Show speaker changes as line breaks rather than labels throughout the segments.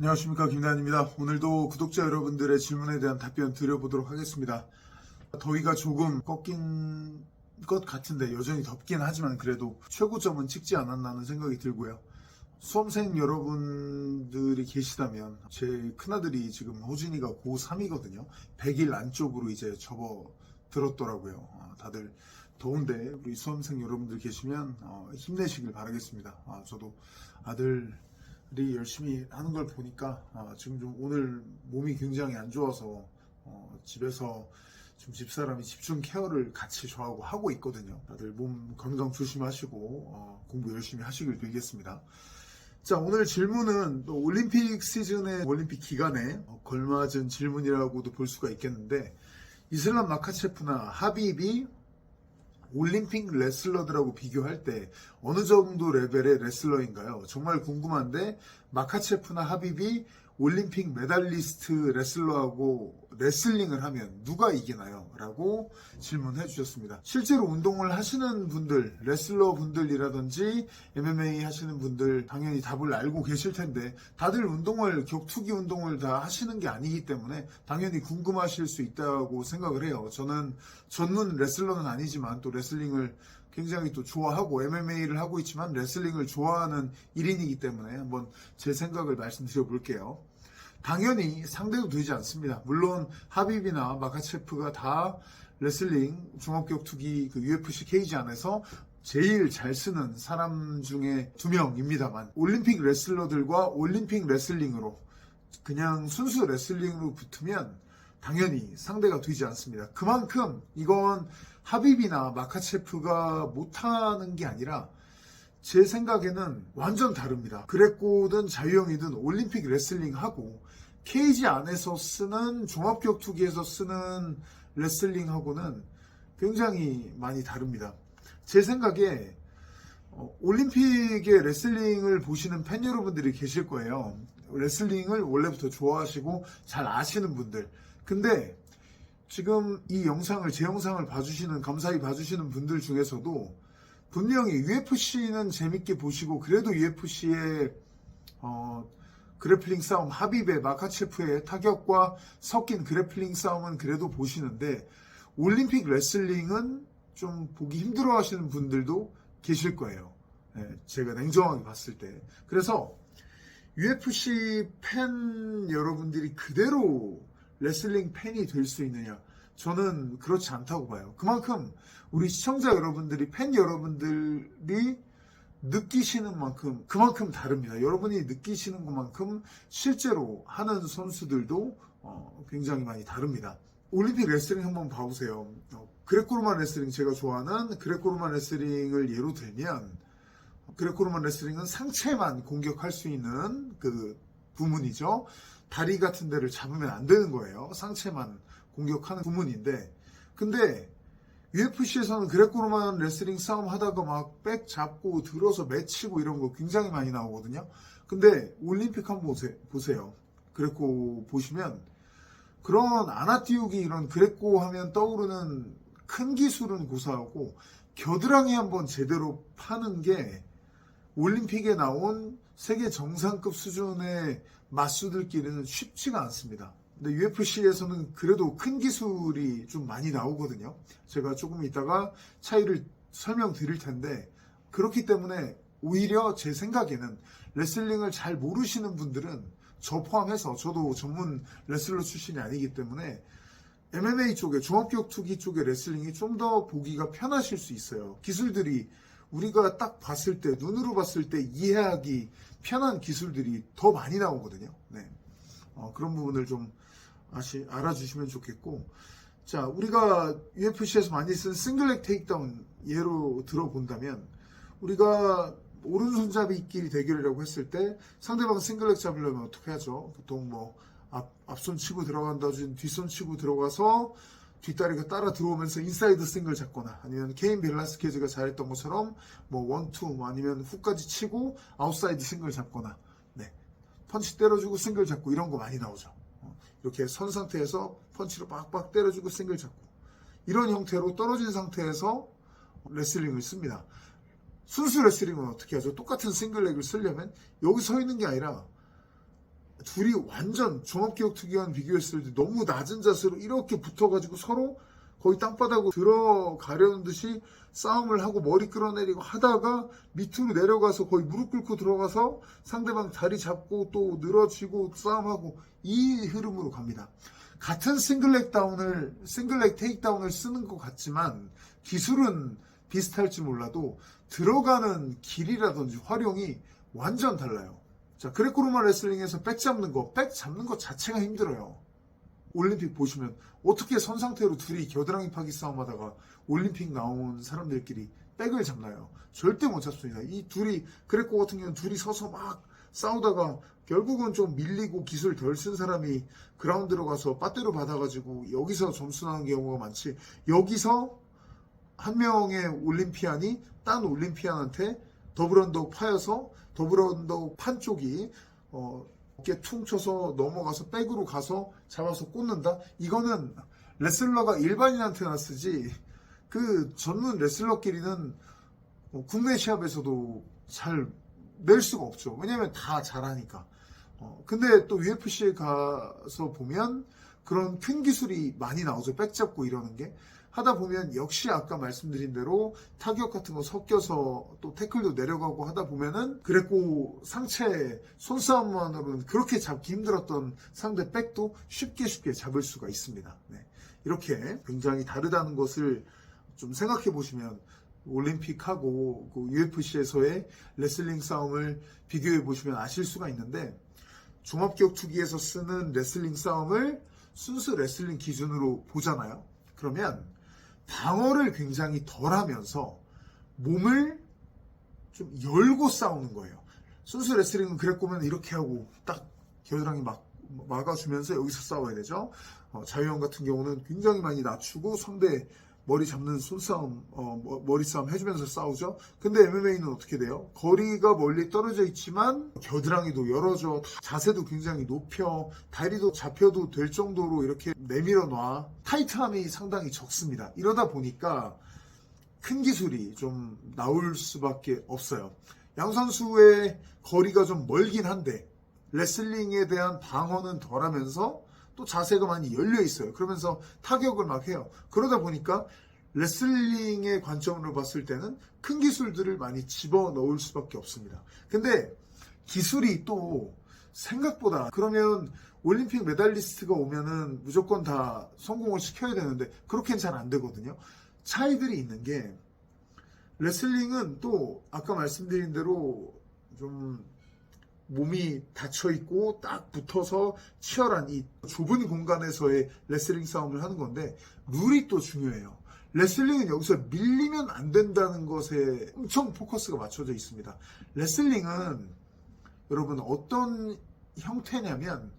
안녕하십니까 김단입니다. 오늘도 구독자 여러분들의 질문에 대한 답변 드려보도록 하겠습니다. 더위가 조금 꺾인 것 같은데 여전히 덥긴 하지만 그래도 최고점은 찍지 않았나는 생각이 들고요. 수험생 여러분들이 계시다면 제 큰아들이 지금 호진이가 고3이거든요. 100일 안쪽으로 이제 접어 들었더라고요. 어, 다들 더운데 우리 수험생 여러분들 계시면 어, 힘내시길 바라겠습니다. 아, 저도 아들 이 열심히 하는 걸 보니까 아, 지금 좀 오늘 몸이 굉장히 안 좋아서 어, 집에서 지금 집사람이 집중 케어를 같이 저하고 하고 있거든요. 다들 몸 건강 조심하시고 어, 공부 열심히 하시길 빌겠습니다. 자 오늘 질문은 또 올림픽 시즌의 올림픽 기간에 어, 걸맞은 질문이라고도 볼 수가 있겠는데 이슬람 마카체프나 하비비 올림픽 레슬러들하고 비교할 때 어느 정도 레벨의 레슬러인가요? 정말 궁금한데 마카체프나 하비비 올림픽 메달리스트 레슬러하고 레슬링을 하면 누가 이기나요? 라고 질문해 주셨습니다. 실제로 운동을 하시는 분들, 레슬러 분들이라든지 MMA 하시는 분들 당연히 답을 알고 계실 텐데 다들 운동을 격투기 운동을 다 하시는 게 아니기 때문에 당연히 궁금하실 수 있다고 생각을 해요. 저는 전문 레슬러는 아니지만 또 레슬링을 굉장히 또 좋아하고 MMA를 하고 있지만 레슬링을 좋아하는 1인이기 때문에 한번 제 생각을 말씀드려 볼게요. 당연히 상대도 되지 않습니다. 물론 하비비나 마카체프가 다 레슬링 종합격 투기 그 UFC 케이지 안에서 제일 잘 쓰는 사람 중에 두 명입니다만 올림픽 레슬러들과 올림픽 레슬링으로 그냥 순수 레슬링으로 붙으면 당연히 상대가 되지 않습니다. 그만큼 이건 하비비나 마카체프가 못하는 게 아니라 제 생각에는 완전 다릅니다. 그레코든 자유형이든 올림픽 레슬링하고 케이지 안에서 쓰는 종합격투기에서 쓰는 레슬링하고는 굉장히 많이 다릅니다. 제 생각에 어, 올림픽의 레슬링을 보시는 팬 여러분들이 계실 거예요. 레슬링을 원래부터 좋아하시고 잘 아시는 분들. 근데 지금 이 영상을 제 영상을 봐주시는 감사히 봐주시는 분들 중에서도 분명히 UFC는 재밌게 보시고 그래도 UFC의 어, 그래플링 싸움 하비베 마카체프의 타격과 섞인 그래플링 싸움은 그래도 보시는데 올림픽 레슬링은 좀 보기 힘들어 하시는 분들도 계실 거예요. 예, 제가 냉정하게 봤을 때. 그래서 UFC 팬 여러분들이 그대로 레슬링 팬이 될 수 있느냐? 저는 그렇지 않다고 봐요. 그만큼 우리 시청자 여러분들이 팬 여러분들이 느끼시는 만큼 그만큼 다릅니다. 여러분이 느끼시는 것만큼 실제로 하는 선수들도 어, 굉장히 많이 다릅니다. 올림픽 레슬링 한번 봐보세요. 어, 그레코로만 레슬링 제가 좋아하는 그레코로만 레슬링을 예로 들면 그레코로만 레슬링은 상체만 공격할 수 있는 그 부문이죠. 다리 같은 데를 잡으면 안 되는 거예요. 상체만 공격하는 부문인데 근데 UFC에서는 그레코로만 레슬링 싸움 하다가 막 백 잡고 들어서 맺히고 이런 거 굉장히 많이 나오거든요. 근데 올림픽 한번 보세요. 그레코 보시면 그런 아나띄우기 이런 그레코 하면 떠오르는 큰 기술은 고사하고 겨드랑이 한번 제대로 파는 게 올림픽에 나온 세계 정상급 수준의 마수들끼리는 쉽지가 않습니다. 근데 UFC에서는 그래도 큰 기술이 좀 많이 나오거든요. 제가 조금 이따가 차이를 설명드릴 텐데 그렇기 때문에 오히려 제 생각에는 레슬링을 잘 모르시는 분들은 저 포함해서 저도 전문 레슬러 출신이 아니기 때문에 MMA 쪽에 종합격 투기 쪽의 레슬링이 좀 더 보기가 편하실 수 있어요. 기술들이 우리가 딱 봤을 때 눈으로 봤을 때 이해하기 편한 기술들이 더 많이 나오거든요. 네. 어, 그런 부분을 좀 아시, 알아주시면 좋겠고 자 우리가 UFC에서 많이 쓴 싱글렉 테이크다운 예로 들어본다면 우리가 오른손잡이 끼리 대결이라고 했을 때 상대방 싱글렉 잡으려면 어떻게 하죠? 보통 뭐 앞, 앞손 치고 들어간다, 뒷손 치고 들어가서 뒷다리가 따라 들어오면서 인사이드 싱글 잡거나 아니면 케인 벨라스케즈가 잘했던 것처럼 뭐 원투 뭐 아니면 훅까지 치고 아웃사이드 싱글 잡거나 네 펀치 때려주고 싱글 잡고 이런 거 많이 나오죠. 어, 이렇게 선 상태에서 펀치로 빡빡 때려주고 싱글 잡고 이런 형태로 떨어진 상태에서 레슬링을 씁니다. 순수 레슬링은 어떻게 하죠? 똑같은 싱글렉을 쓰려면 여기 서 있는 게 아니라 둘이 완전 종합기억특위원 비교했을 때 너무 낮은 자세로 이렇게 붙어가지고 서로 거의 땅바닥으로 들어가려는 듯이 싸움을 하고 머리 끌어내리고 하다가 밑으로 내려가서 거의 무릎 꿇고 들어가서 상대방 다리 잡고 또 늘어지고 싸움하고 이 흐름으로 갑니다. 같은 싱글렉 다운을 싱글렉 테이크다운을 쓰는 것 같지만 기술은 비슷할지 몰라도 들어가는 길이라든지 활용이 완전 달라요. 자, 그레코로마 레슬링에서 백 잡는 거, 백 잡는 것 자체가 힘들어요. 올림픽 보시면 어떻게 선 상태로 둘이 겨드랑이 파기 싸움하다가 올림픽 나온 사람들끼리 백을 잡나요? 절대 못 잡습니다. 이 둘이 그레코 같은 경우는 둘이 서서 막 싸우다가 결국은 좀 밀리고 기술 덜 쓴 사람이 그라운드로 가서 빠떼로 받아가지고 여기서 점수 나는 경우가 많지 여기서 한 명의 올림피안이 딴 올림피안한테 더블 언덕 파여서 더블 언덕 판 쪽이 어, 어깨 퉁 쳐서 넘어가서 백으로 가서 잡아서 꽂는다? 이거는 레슬러가 일반인한테나 쓰지 그 전문 레슬러끼리는 어, 국내 시합에서도 잘 낼 수가 없죠. 왜냐면 다 잘하니까. 어, 근데 또 UFC에 가서 보면 그런 큰 기술이 많이 나오죠. 백 잡고 이러는 게. 하다 보면 역시 아까 말씀드린 대로 타격 같은 거 섞여서 또 태클도 내려가고 하다 보면은 그랬고 상체 손싸움만으로는 그렇게 잡기 힘들었던 상대 백도 쉽게 쉽게 잡을 수가 있습니다. 네. 이렇게 굉장히 다르다는 것을 좀 생각해 보시면 올림픽하고 그 UFC에서의 레슬링 싸움을 비교해 보시면 아실 수가 있는데 종합기억 투기에서 쓰는 레슬링 싸움을 순수 레슬링 기준으로 보잖아요. 그러면 방어를 굉장히 덜 하면서 몸을 좀 열고 싸우는 거예요. 순수 레슬링은 그랬고면 이렇게 하고 딱 겨드랑이 막 막아주면서 여기서 싸워야 되죠. 어, 자유형 같은 경우는 굉장히 많이 낮추고 상대 머리 잡는 손싸움, 어, 머- 머리 싸움 해주면서 싸우죠. 근데 MMA는 어떻게 돼요? 거리가 멀리 떨어져 있지만 겨드랑이도 열어줘, 다- 자세도 굉장히 높여, 다리도 잡혀도 될 정도로 이렇게 내밀어 놔. 타이트함이 상당히 적습니다. 이러다 보니까 큰 기술이 좀 나올 수밖에 없어요. 양 선수의 거리가 좀 멀긴 한데 레슬링에 대한 방어는 덜하면서 또 자세가 많이 열려 있어요. 그러면서 타격을 막 해요. 그러다 보니까 레슬링의 관점으로 봤을 때는 큰 기술들을 많이 집어 넣을 수밖에 없습니다. 근데 기술이 또 생각보다 그러면 올림픽 메달리스트가 오면은 무조건 다 성공을 시켜야 되는데 그렇게는 잘 안 되거든요. 차이들이 있는 게 레슬링은 또 아까 말씀드린 대로 좀 몸이 닫혀 있고 딱 붙어서 치열한 이 좁은 공간에서의 레슬링 싸움을 하는 건데 룰이 또 중요해요. 레슬링은 여기서 밀리면 안 된다는 것에 엄청 포커스가 맞춰져 있습니다. 레슬링은 여러분 어떤 형태냐면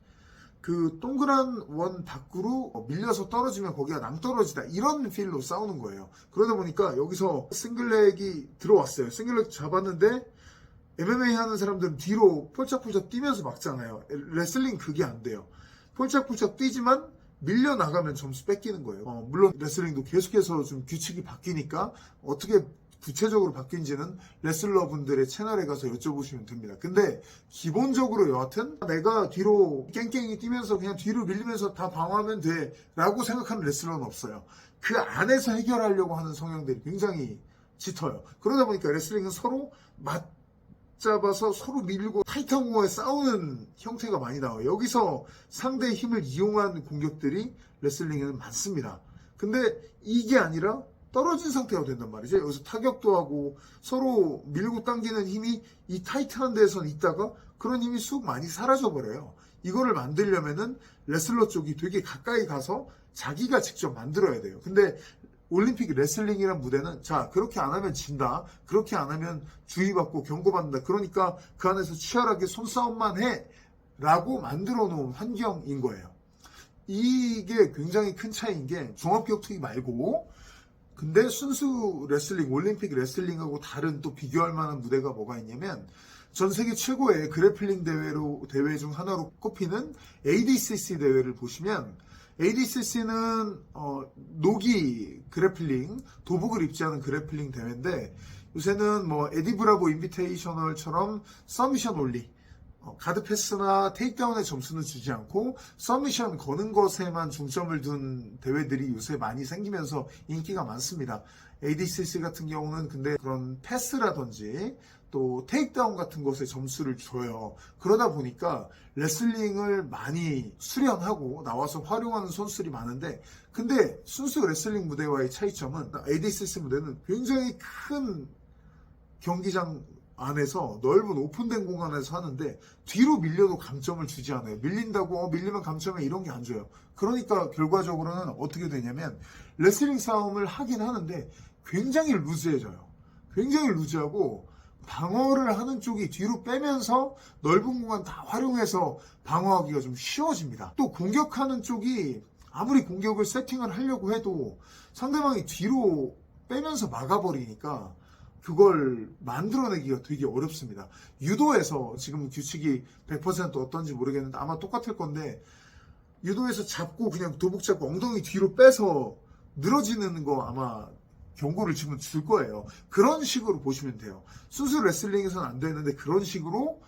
그 동그란 원 밖으로 밀려서 떨어지면 거기가 낭떨어지다 이런 필로 싸우는 거예요. 그러다 보니까 여기서 싱글렉이 들어왔어요. 싱글렉 잡았는데 MMA 하는 사람들은 뒤로 폴짝폴짝 뛰면서 막잖아요. 레슬링 그게 안 돼요. 폴짝폴짝 뛰지만 밀려 나가면 점수 뺏기는 거예요. 어, 물론 레슬링도 계속해서 좀 규칙이 바뀌니까 어떻게 구체적으로 바뀐지는 레슬러 분들의 채널에 가서 여쭤보시면 됩니다. 근데 기본적으로 여하튼 내가 뒤로 깽깽이 뛰면서 그냥 뒤로 밀리면서 다 방어하면 돼 라고 생각하는 레슬러는 없어요. 그 안에서 해결하려고 하는 성향들이 굉장히 짙어요. 그러다 보니까 레슬링은 서로 맞 잡아서 서로 밀고 타이트한 공간에 싸우는 형태가 많이 나와요. 여기서 상대의 힘을 이용한 공격들이 레슬링에는 많습니다. 근데 이게 아니라 떨어진 상태가 된단 말이죠. 여기서 타격도 하고 서로 밀고 당기는 힘이 이 타이트한 데에선 있다가 그런 힘이 쑥 많이 사라져 버려요. 이거를 만들려면은 레슬러 쪽이 되게 가까이 가서 자기가 직접 만들어야 돼요. 근데 올림픽 레슬링이란 무대는 자 그렇게 안 하면 진다. 그렇게 안 하면 주의받고 경고받는다. 그러니까 그 안에서 치열하게 손싸움만 해 라고 만들어 놓은 환경인 거예요. 이게 굉장히 큰 차이인 게 종합격투기 말고 근데 순수 레슬링 올림픽 레슬링하고 다른 또 비교할 만한 무대가 뭐가 있냐면 전 세계 최고의 그래플링 대회로 대회 중 하나로 꼽히는 ADCC 대회를 보시면 ADCC는 어, 노기 그래플링 도복을 입지 않은 그래플링 대회인데 요새는 뭐 에디브라보 인비테이셔널처럼 서미션 올리 어, 가드 패스나 테이크다운의 점수는 주지 않고 서미션 거는 것에만 중점을 둔 대회들이 요새 많이 생기면서 인기가 많습니다. ADCC 같은 경우는 근데 그런 패스라든지 또 테이크다운 같은 것에 점수를 줘요. 그러다 보니까 레슬링을 많이 수련하고 나와서 활용하는 선수들이 많은데 근데 순수 레슬링 무대와의 차이점은 ADCC 무대는 굉장히 큰 경기장 안에서 넓은 오픈된 공간에서 하는데 뒤로 밀려도 감점을 주지 않아요. 밀린다고 어, 밀리면 감점에 이런 게 안 줘요. 그러니까 결과적으로는 어떻게 되냐면 레슬링 싸움을 하긴 하는데 굉장히 루즈해져요. 굉장히 루즈하고 방어를 하는 쪽이 뒤로 빼면서 넓은 공간 다 활용해서 방어하기가 좀 쉬워집니다. 또 공격하는 쪽이 아무리 공격을 세팅을 하려고 해도 상대방이 뒤로 빼면서 막아버리니까 그걸 만들어내기가 되게 어렵습니다. 유도에서 지금 규칙이 100% 어떤지 모르겠는데 아마 똑같을 건데 유도에서 잡고 그냥 도복 잡고 엉덩이 뒤로 빼서 늘어지는 거 아마 경고를 지금 줄 거예요. 그런 식으로 보시면 돼요. 순수 레슬링에서는 안 되는데 그런 식으로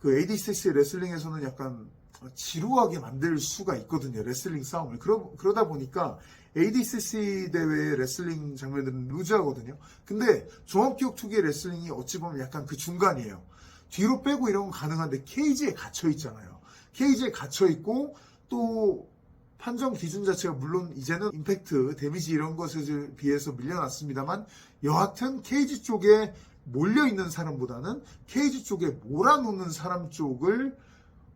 그 ADCC 레슬링에서는 약간 지루하게 만들 수가 있거든요. 레슬링 싸움을. 그러, 그러다 보니까 ADCC 대회 레슬링 장면들은 루즈하거든요. 근데 종합기록 투기의 레슬링이 어찌 보면 약간 그 중간이에요. 뒤로 빼고 이런 건 가능한데 케이지에 갇혀 있잖아요. 케이지에 갇혀 있고 또 판정 기준 자체가 물론 이제는 임팩트, 데미지 이런 것에 비해서 밀려났습니다만 여하튼 케이지 쪽에 몰려 있는 사람보다는 케이지 쪽에 몰아놓는 사람 쪽을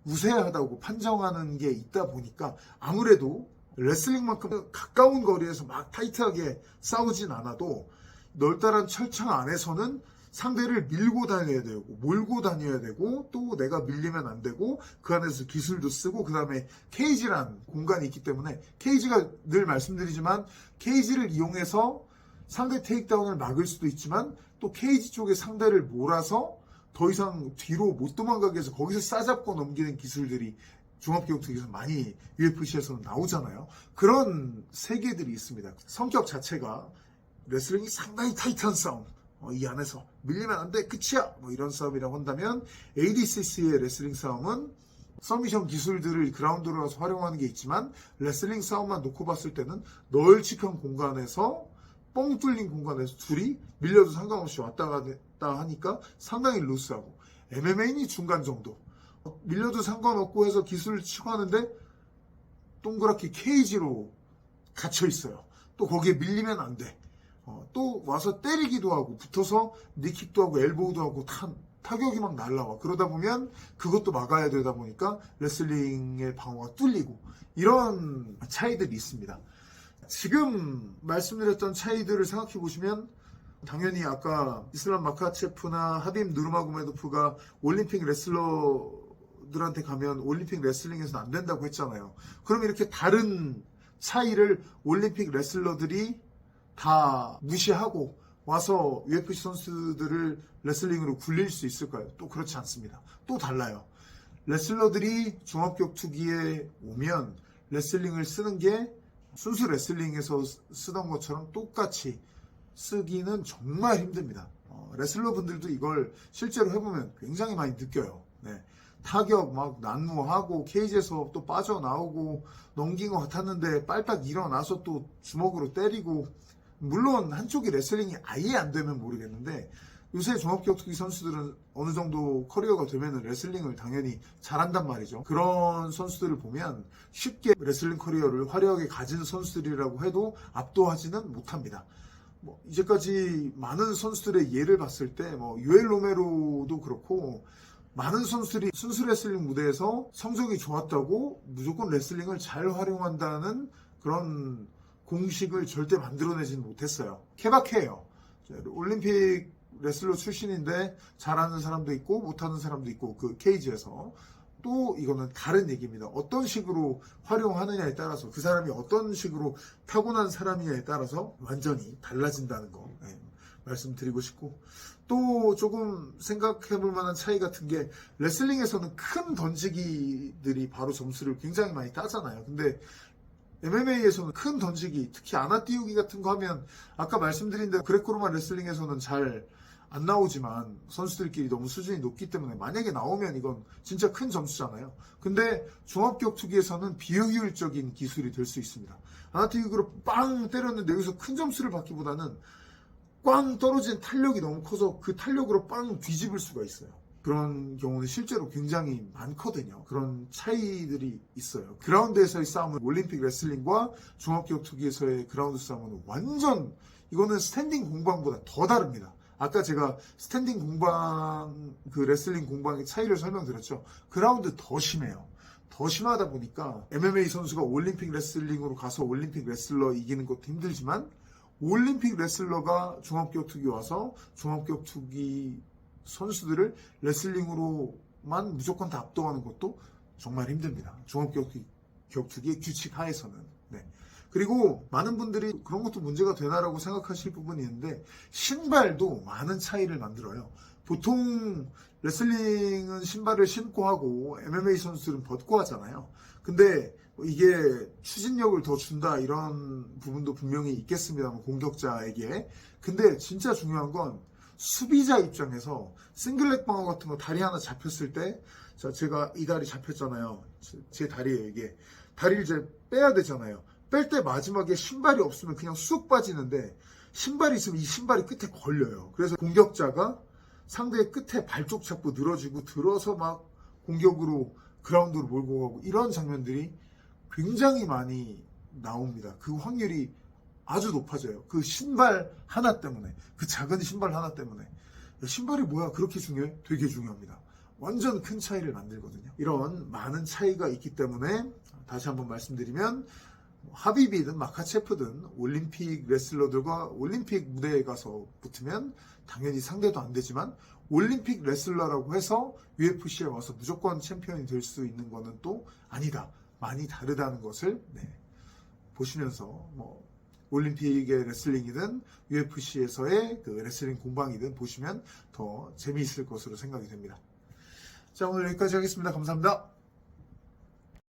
우세하다고 판정하는 게 있다 보니까 아무래도 레슬링만큼 가까운 거리에서 막 타이트하게 싸우진 않아도 널따란 철창 안에서는 상대를 밀고 다녀야 되고 몰고 다녀야 되고 또 내가 밀리면 안 되고 그 안에서 기술도 쓰고 그 다음에 케이지란 공간이 있기 때문에 케이지가 늘 말씀드리지만 케이지를 이용해서 상대 테이크다운을 막을 수도 있지만 또 케이지 쪽에 상대를 몰아서 더 이상 뒤로 못 도망가게 해서 거기서 싸잡고 넘기는 기술들이 종합기록투기에서 많이 UFC에서는 나오잖아요. 그런 세계들이 있습니다. 성격 자체가 레슬링이 상당히 타이트한 싸움. 어, 이 안에서 밀리면 안 돼, 끝이야. 뭐 이런 싸움이라고 한다면 ADCC의 레슬링 싸움은 서미션 기술들을 그라운드로 가서 활용하는 게 있지만 레슬링 싸움만 놓고 봤을 때는 널찍한 공간에서 뻥 뚫린 공간에서 둘이 밀려도 상관없이 왔다 갔다 하니까 상당히 루스하고 MMA는 중간 정도 어, 밀려도 상관없고 해서 기술을 치고 하는데 동그랗게 케이지로 갇혀 있어요. 또 거기에 밀리면 안 돼. 어, 또 와서 때리기도 하고 붙어서 니킥도 하고 엘보우도 하고 타, 타격이 막 날라와. 그러다 보면 그것도 막아야 되다 보니까 레슬링의 방어가 뚫리고 이런 차이들이 있습니다. 지금 말씀드렸던 차이들을 생각해 보시면 당연히 아까 이슬람 마카체프나 하빔 누르마고메도프가 올림픽 레슬러들한테 가면 올림픽 레슬링에서는 안 된다고 했잖아요. 그럼 이렇게 다른 차이를 올림픽 레슬러들이 다 무시하고 와서 UFC 선수들을 레슬링으로 굴릴 수 있을까요? 또 그렇지 않습니다. 또 달라요. 레슬러들이 종합격 투기에 오면 레슬링을 쓰는 게 순수 레슬링에서 쓰던 것처럼 똑같이 쓰기는 정말 힘듭니다. 어, 레슬러 분들도 이걸 실제로 해보면 굉장히 많이 느껴요. 네. 타격 막 난무하고 케이지에서 또 빠져나오고 넘긴 것 같았는데 빨딱 일어나서 또 주먹으로 때리고 물론 한쪽이 레슬링이 아예 안 되면 모르겠는데 요새 종합격투기 선수들은 어느 정도 커리어가 되면 레슬링을 당연히 잘한단 말이죠. 그런 선수들을 보면 쉽게 레슬링 커리어를 화려하게 가진 선수들이라고 해도 압도하지는 못합니다. 뭐 이제까지 많은 선수들의 예를 봤을 때 뭐 유엘 로메로도 그렇고 많은 선수들이 순수 레슬링 무대에서 성적이 좋았다고 무조건 레슬링을 잘 활용한다는 그런 공식을 절대 만들어내지는 못했어요. 케바케예요. 올림픽 레슬러 출신인데 잘하는 사람도 있고 못하는 사람도 있고 그 케이지에서 또 이거는 다른 얘기입니다. 어떤 식으로 활용하느냐에 따라서 그 사람이 어떤 식으로 타고난 사람이냐에 따라서 완전히 달라진다는 거 네, 말씀드리고 싶고 또 조금 생각해 볼 만한 차이 같은 게 레슬링에서는 큰 던지기들이 바로 점수를 굉장히 많이 따잖아요. 근데 MMA에서는 큰 던지기, 특히 안아 띄우기 같은 거 하면 아까 말씀드린 대로 그레코로만 레슬링에서는 잘 안 나오지만 선수들끼리 너무 수준이 높기 때문에 만약에 나오면 이건 진짜 큰 점수잖아요. 근데 종합격투기에서는 비효율적인 기술이 될 수 있습니다. 아나티그로 빵 때렸는데 여기서 큰 점수를 받기보다는 꽝 떨어진 탄력이 너무 커서 그 탄력으로 빵 뒤집을 수가 있어요. 그런 경우는 실제로 굉장히 많거든요. 그런 차이들이 있어요. 그라운드에서의 싸움은 올림픽 레슬링과 종합격 투기에서의 그라운드 싸움은 완전 이거는 스탠딩 공방보다 더 다릅니다. 아까 제가 스탠딩 공방 그 레슬링 공방의 차이를 설명드렸죠. 그라운드 더 심해요. 더 심하다 보니까 MMA 선수가 올림픽 레슬링으로 가서 올림픽 레슬러 이기는 것도 힘들지만 올림픽 레슬러가 종합격 투기 와서 종합격 투기 선수들을 레슬링으로만 무조건 다 압도하는 것도 정말 힘듭니다. 종합격투기 격투기의 규칙 하에서는. 네. 그리고 많은 분들이 그런 것도 문제가 되나라고 생각하실 부분이 있는데 신발도 많은 차이를 만들어요. 보통 레슬링은 신발을 신고 하고 MMA 선수들은 벗고 하잖아요. 근데 이게 추진력을 더 준다 이런 부분도 분명히 있겠습니다만 공격자에게. 근데 진짜 중요한 건 수비자 입장에서 싱글렉 방어 같은 거 다리 하나 잡혔을 때, 자 제가 이 다리 잡혔잖아요. 제, 제 다리예요 이게. 다리를 이제 빼야 되잖아요. 뺄 때 마지막에 신발이 없으면 그냥 쑥 빠지는데 신발이 있으면 이 신발이 끝에 걸려요. 그래서 공격자가 상대의 끝에 발쪽 잡고 늘어지고 들어서 막 공격으로 그라운드로 몰고 가고 이런 장면들이 굉장히 많이 나옵니다. 그 확률이 아주 높아져요. 그 신발 하나 때문에, 그 작은 신발 하나 때문에. 야, 신발이 뭐야? 그렇게 중요해? 되게 중요합니다. 완전 큰 차이를 만들거든요. 이런 많은 차이가 있기 때문에 다시 한번 말씀드리면 하비비든 마카체프든 올림픽 레슬러들과 올림픽 무대에 가서 붙으면 당연히 상대도 안 되지만 올림픽 레슬러라고 해서 UFC에 와서 무조건 챔피언이 될 수 있는 거는 또 아니다. 많이 다르다는 것을 네, 보시면서 뭐 올림픽의 레슬링이든 UFC에서의 그 레슬링 공방이든 보시면 더 재미있을 것으로 생각이 됩니다. 자 오늘 여기까지 하겠습니다. 감사합니다.